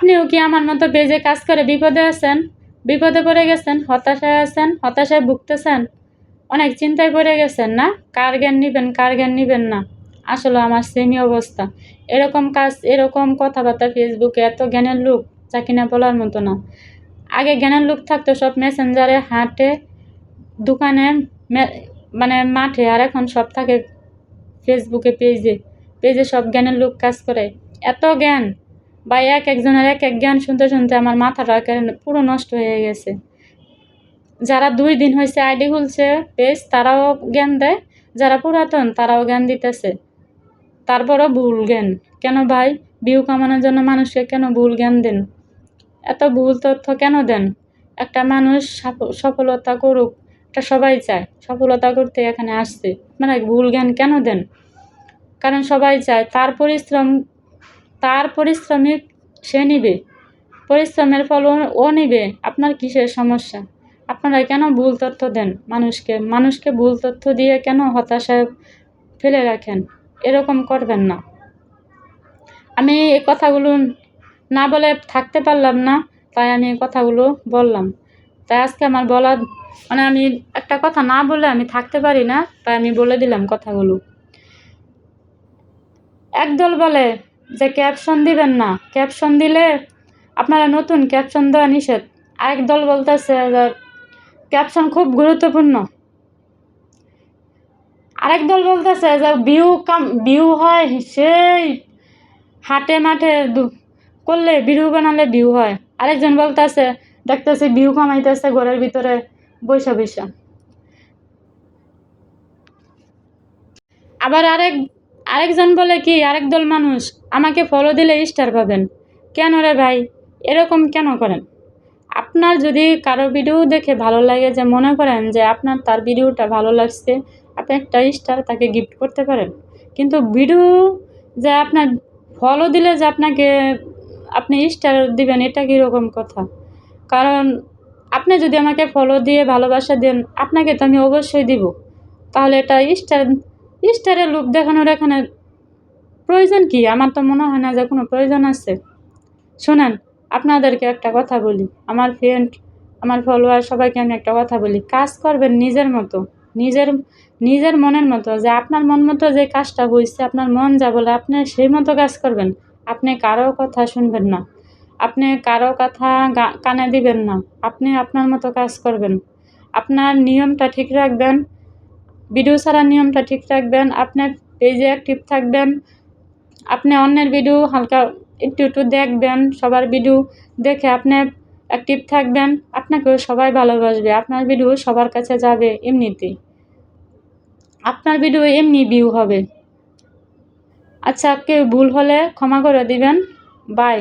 আপনিও কি আমার মতো পেজে কাজ করে বিপদে আছেন? বিপদে পড়ে গেছেন, হতাশায় আছেন, হতাশায় ভুগতেছেন? অনেক চিন্তায় পড়ে গেছেন না? কার জ্ঞান নিবেন, কার জ্ঞান নিবেন না? আসলে আমার সেমি অবস্থা। এরকম কাজ, এরকম কথাবার্তা ফেসবুকে এত জ্ঞানের লোক, যা কিনা বলার মতো না। আগে জ্ঞানের লোক থাকতো সব মেসেঞ্জারে হাটে, দোকানে মানে মাঠে, আর এখন সব থাকে ফেসবুকে পেজে পেজে সব জ্ঞানের লোক কাজ করে। এত জ্ঞান! বা এক একজনের এক এক জ্ঞান শুনতে শুনতে আমার মাথাটা পুরো নষ্ট হয়ে গেছে। যারা দুই দিন হয়েছে আইডি খুলছে পেজ তারাও জ্ঞান দেয়। যারা পুরাতন, তারাও জ্ঞান দিতেছে। তারপরও ভুল জ্ঞান। কেন ভাই? ভিউ কামানোর জন্য মানুষকে কেন ভুল জ্ঞান দেন? এত ভুল তথ্য কেন দেন? একটা মানুষ সফলতা করুক, এটা সবাই চায়। সফলতা করতে এখানে আসছে। মানে ভুল জ্ঞান কেন দেন? কারণ সবাই চায়, তার পরিশ্রম তার পরিশ্রমিক সে নিবে। পরিশ্রমের ফল ও- নিবে। আপনার কিসের সমস্যা? আপনারা কেন ভুল তথ্য দেন? মানুষকে মানুষকে ভুল তথ্য দিয়ে কেন হতাশায় ফেলে রাখেন? এরকম করবেন না। আমি এই কথাগুলো না বলে থাকতে পারলাম না, তাই আমি এই কথাগুলো বললাম। তাই আজকে আমার বলার মানে আমি একটা কথা না বলে আমি থাকতে পারি না, তাই আমি বলে দিলাম কথাগুলো। একদল বলে যে ক্যাপশন দিবেন না। ক্যাপশন দিলে আপনারা নতুন ক্যাপশন দেওয়া নিষেধ। আরেক দল বলতেছে যে ক্যাপশন খুব গুরুত্বপূর্ণ। আরেক দল বলতেছে যে ভিউ কাম ভিউ হয় সেই হাটে মাঠে করলে ভিডিও বানালে ভিউ হয়। আরেকজন বলতেছে, দেখতেছি ভিউ কামাইতেছে ঘরের ভিতরে বৈশা বৈশা আবার আরেক আরেকজন বলে কি, আরেক দল মানুষ, আমাকে ফলো দিলে স্টার পাবেন। কেন রে ভাই? এরকম কেন করেন? আপনার যদি কারও ভিডিও দেখে ভালো লাগে, যে মনে করেন যে আপনার তার ভিডিওটা ভালো লাগছে, আপনি একটা স্টার তাকে গিফট করতে পারেন। কিন্তু ভিডিও যে আপনার ফলো দিলে যে আপনাকে, আপনি স্টার দিবেন, এটা কীরকম কথা? কারণ আপনি যদি আমাকে ফলো দিয়ে ভালোবাসা দেন, আপনাকে তো আমি অবশ্যই দিব। তাহলে এটা স্টার স্টারের লোক দেখানোর এখানে প্রয়োজন কি? আমার তো মনে হয় না যে কোনো প্রয়োজন আছে। শোনেন, আপনাদেরকে একটা কথা বলি। আমার ফ্রেন্ড আমার ফলোয়ার সবাইকে আমি একটা কথা বলি। কাজ করবেন নিজের মতো। নিজের নিজের মনের মতো। যে আপনার মন মতো যে কাজটা হয়েছে আপনার মন যা বলে, আপনি সেই মতো কাজ করবেন। আপনি কারও কথা শুনবেন না। আপনি কারও কথা কানে দিবেন না। আপনি আপনার মতো কাজ করবেন। আপনার নিয়মটা ঠিক রাখবেন। ভিডিও ছাড়ার নিয়মটা ঠিক রাখবেন, আপনার পেজে অ্যাক্টিভ থাকবেন, আপনি অন্যের ভিডিও হালকা একটু একটু দেখবেন, সবার ভিডিও দেখে আপনি অ্যাক্টিভ থাকবেন, আপনাকেও সবাই ভালোবাসবে, আপনার ভিডিও সবার কাছে যাবে এমনিতেই আপনার ভিডিও এমনি ভিউ হবে। আচ্ছা কেউ ভুল হলে ক্ষমা করে দিবেন বাই